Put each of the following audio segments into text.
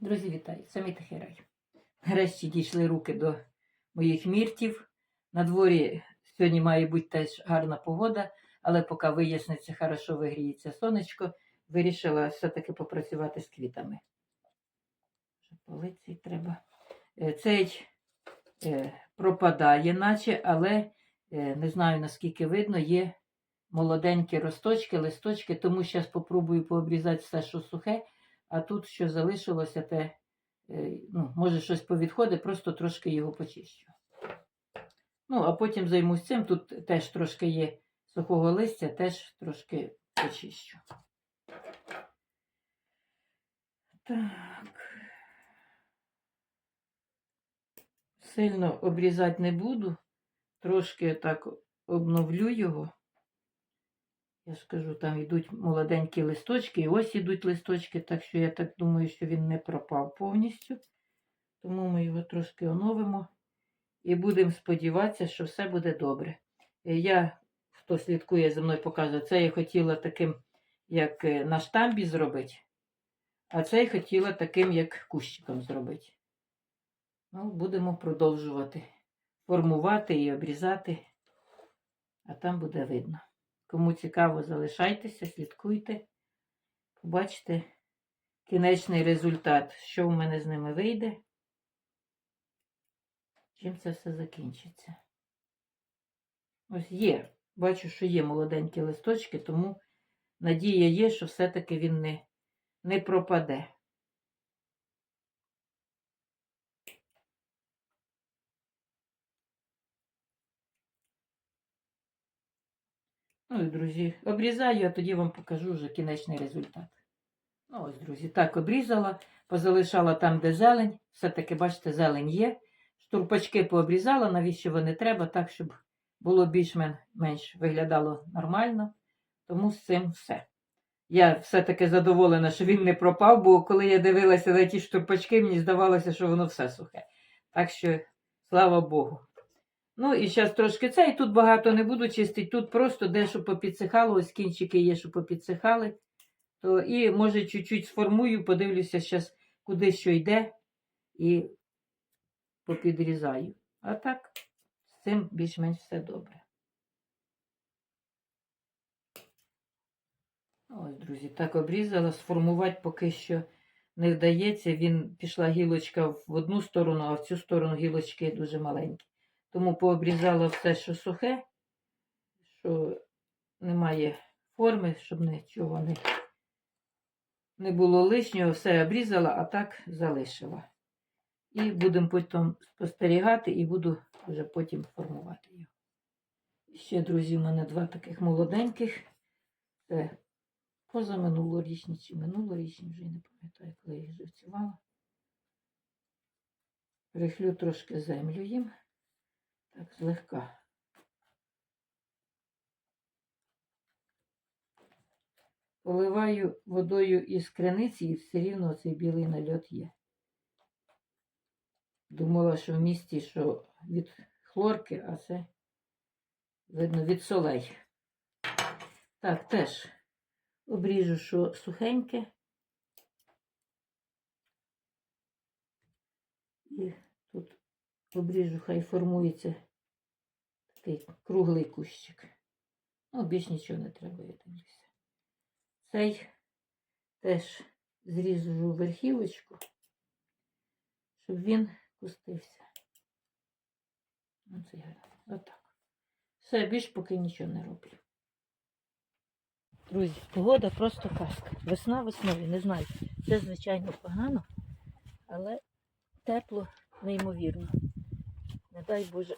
Друзі, вітаю! Це мій. Нарешті дійшли руки до моїх міртів. На дворі сьогодні має бути теж гарна погода, але поки виясниться, хорошо вигріється сонечко, вирішила все-таки попрацювати з квітами. Полиці треба. Е, Цей е, пропадає, наче, але е, не знаю наскільки видно, є молоденькі росточки, листочки, тому зараз попробую пообрізати все, що сухе. А тут, що залишилося, те, е, ну, може, щось повідходить, просто трошки його почищу. Ну, а потім займусь цим. Тут теж трошки є сухого листя, теж трошки почищу. Так. Сильно обрізати не буду. Трошки так обновлю його. Я ж кажу, там йдуть молоденькі листочки, і ось ідуть листочки, так що я так думаю, що він не пропав повністю. Тому ми його трошки оновимо і будемо сподіватися, що все буде добре. Е, Я, хто слідкує за мною, показує, це я хотіла таким, як е, на штамбі зробити, а це я хотіла таким, як кущиком зробити. Ну, будемо продовжувати формувати і обрізати, а там буде видно. Кому цікаво, залишайтеся, слідкуйте. Побачите кінечний результат, що в мене з ними вийде. Чим це все закінчиться. Ось є. Бачу, що є молоденькі листочки, тому надія є, що все-таки він не, не пропаде. Ну і, друзі, обрізаю, а тоді вам покажу вже кінечний результат. Ну, ось, друзі, так обрізала, позалишала там, де зелень. Все-таки, бачите, зелень є. Штурпачки пообрізала, навіщо вони треба, так, щоб було більш-менш виглядало нормально. Тому з цим все. Я все-таки задоволена, що він не пропав, бо коли я дивилася на ті штурпачки, мені здавалося, що воно все сухе. Так що, слава Богу. Ну і зараз трошки це, і тут багато не буду чистити, тут просто дещо попідсихало, ось кінчики є, що попідсихали. То, і може чуть-чуть сформую, подивлюся зараз, куди що йде, і попідрізаю. А так, з цим більш-менш все добре. Ось, друзі, так обрізала, сформувати поки що не вдається. Він пішла гілочка в одну сторону, а в цю сторону гілочки дуже маленькі. Тому пообрізала все, що сухе, що немає форми, щоб нічого не, не було лишнього, все обрізала, а так залишила. І будемо потім спостерігати і буду вже потім формувати його. Ще, друзі, в мене два таких молоденьких. Це позаминулорічні чи минулорічні, вже не пам'ятаю, коли я їх живцювала. Прихлю трошки землю їм. Так, злегка. Поливаю водою із криниці і все рівно цей білий нальот є. Думала, що в місті, що від хлорки, а це, видно, від солей. Так, теж обріжу, що сухеньке. І тут обріжу, хай формується такий круглий кущик. Ну, більш нічого не треба, я дивлюся. Цей теж зріжу верхівочку, щоб він пустився. Оце я. Отак. Все, більш поки нічого не роблю. Друзі, погода просто казка. Весна весною, не знаю. Це, звичайно, погано, але тепло неймовірно. Не дай Боже,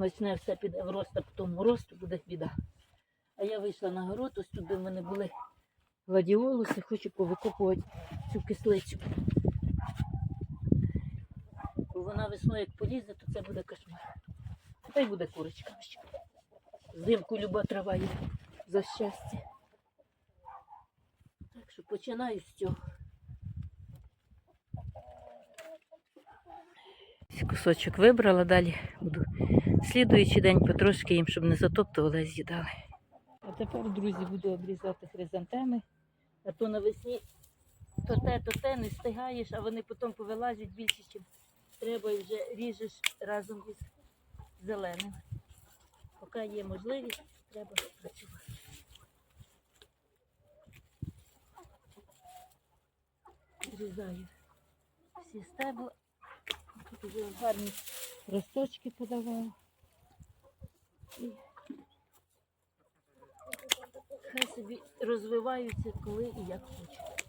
почне все піде в рост, а потім то буде біда. А я вийшла на город, ось тут де в мене були гладіолуси, хочу повикопувати цю кислицю. Бо вона весною як полізе, то це буде кошмар. Та й буде курочка. Зимку люба трава є за щастя. Так що починаю з цього. Кусочок вибрала, далі буду слідуючий день потрошки їм, щоб не затоптували, а з'їдали. А тепер, друзі, буду обрізати хризантеми, а то навесні то те, то те, не встигаєш, а вони потім повилазять більше, ніж треба, і вже ріжеш разом із зеленим. Поки є можливість, треба працювати. Зрізаю всі стебла. Тут вже гарні росточки подавала. І хай собі розвиваються коли і як хочуть.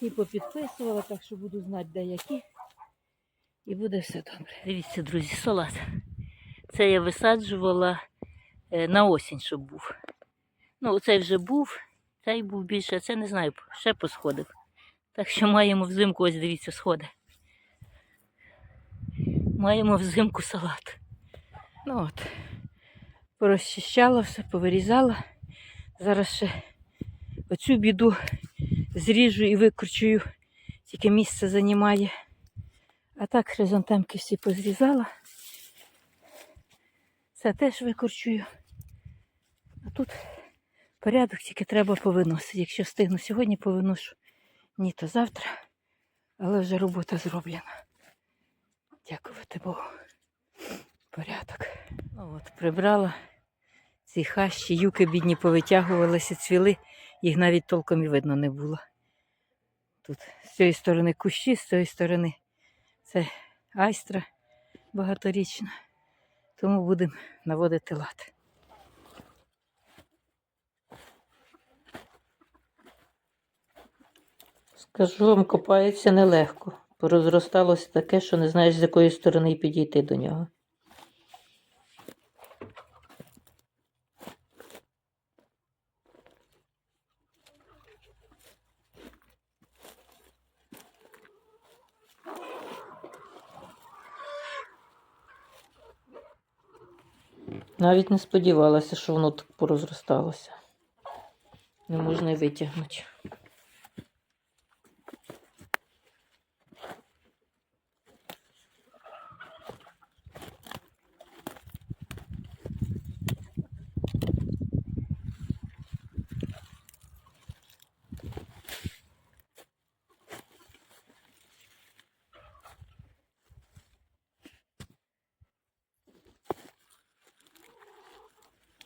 І попідписувала, так що буду знати, де які. І буде все добре. Дивіться, друзі, салат. Це я висаджувала е, на осінь, щоб був. Ну, оцей вже був, цей був більше, це не знаю, ще посходив. Так що маємо взимку, ось дивіться, сходи. Маємо взимку салат. Ну от, порозчищала все, повирізала. Зараз ще оцю біду зріжу і викручую, тільки місце займає. А так хризантемки всі позрізала. Це теж викорчую. А тут порядок тільки треба повиносити. Якщо встигну сьогодні повиношу, ні, то завтра. Але вже робота зроблена. Дякувати Богу. Порядок. Ну, от, прибрала ці хащі, юки бідні повитягувалися, цвіли, їх навіть толком і видно не було. Тут з цієї сторони кущі, з цієї сторони це айстра багаторічна. Тому будемо наводити лад. Скажу вам, копається нелегко. Порозросталося таке, що не знаєш, з якої сторони підійти до нього. Навіть не сподівалася, що воно так порозросталося. Не можна й витягнути.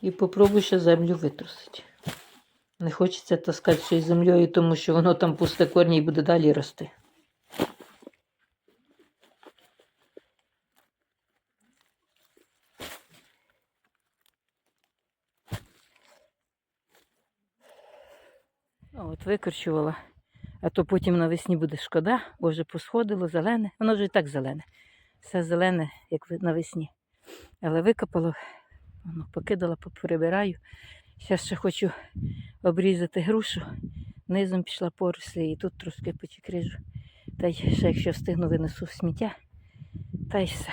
І попробуй ще землю витрусити. Не хочеться таскати ще й землею, тому що воно там пусте корні і буде далі рости. От викорчувала. А то потім навесні буде шкода, бо вже посходило зелене. Воно вже і так зелене. Все зелене, як навесні. Але викопало, воно покидала, поприбираю. Зараз ще хочу обрізати грушу. Низом пішла порослі і тут трошки почекрижу. Та й ще, якщо встигну, винесу в сміття. Та й все.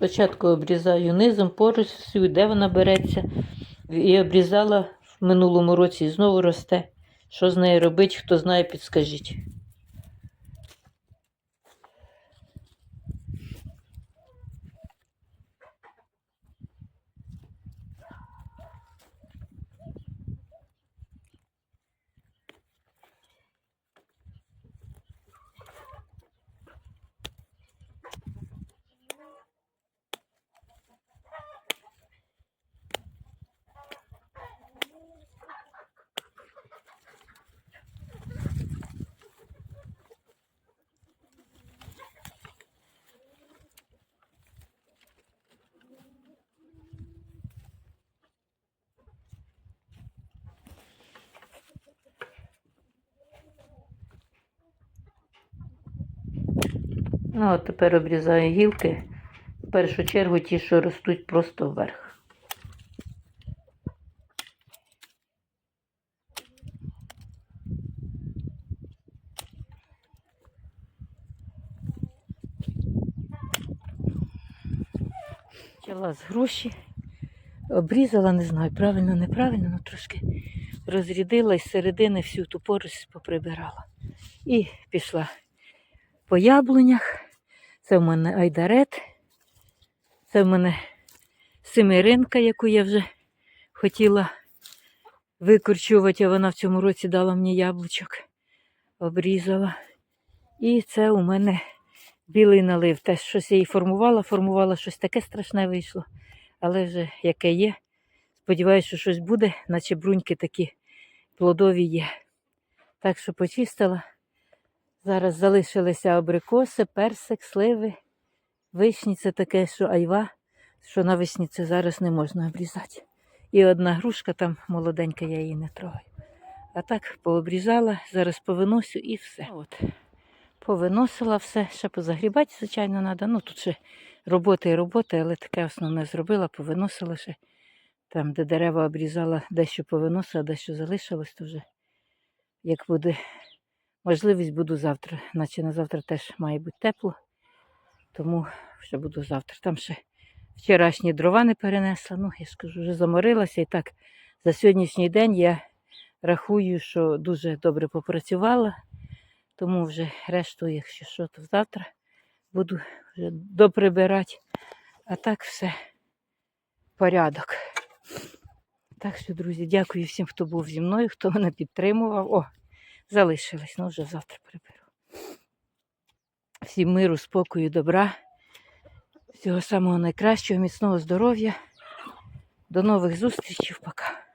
Спочатку обрізаю низом поруч, де вона береться. І обрізала в минулому році і знову росте. Що з нею робити, хто знає, підскажіть. Ну, от тепер обрізаю гілки. В першу чергу ті, що ростуть просто вверх. Почала з груші. Обрізала, не знаю, правильно, неправильно, але трошки розрядила і з середини всю ту поросль поприбирала. І пішла по яблунях. Це в мене айдарет. Це в мене семиринка, яку я вже хотіла викорчувати, а вона в цьому році дала мені яблучок. Обрізала. І це у мене білий налив. Те, щось я її формувала, формувала, щось таке страшне вийшло. Але вже яке є. Сподіваюся, що щось буде, наче бруньки такі плодові є. Так що почистила. Зараз залишилися абрикоси, персик, сливи, вишні це таке, що айва, що на вишні це зараз не можна обрізати. І одна грушка там молоденька, я її не трогаю. А так пообрізала, зараз повиносю і все. От. Повиносила все, ще позагрібати, звичайно, треба. Ну тут ще роботи і роботи, але таке основне зробила, повиносила ще. Там, де дерева обрізала, дещо повиносила, дещо залишилось, то вже як буде можливість, буду завтра. Наче на завтра теж має бути тепло, тому ще буду завтра. Там ще вчорашні дрова не перенесла. Ну, я скажу, вже заморилася. І так, за сьогоднішній день я рахую, що дуже добре попрацювала. Тому вже решту, якщо що, то завтра буду вже доприбирати. А так все порядок. Так що, друзі, дякую всім, хто був зі мною, хто мене підтримував. О, залишилось, ну вже завтра приберу. Всім миру, спокою, добра. Всього самого найкращого, міцного здоров'я. До нових зустрічей. Пока.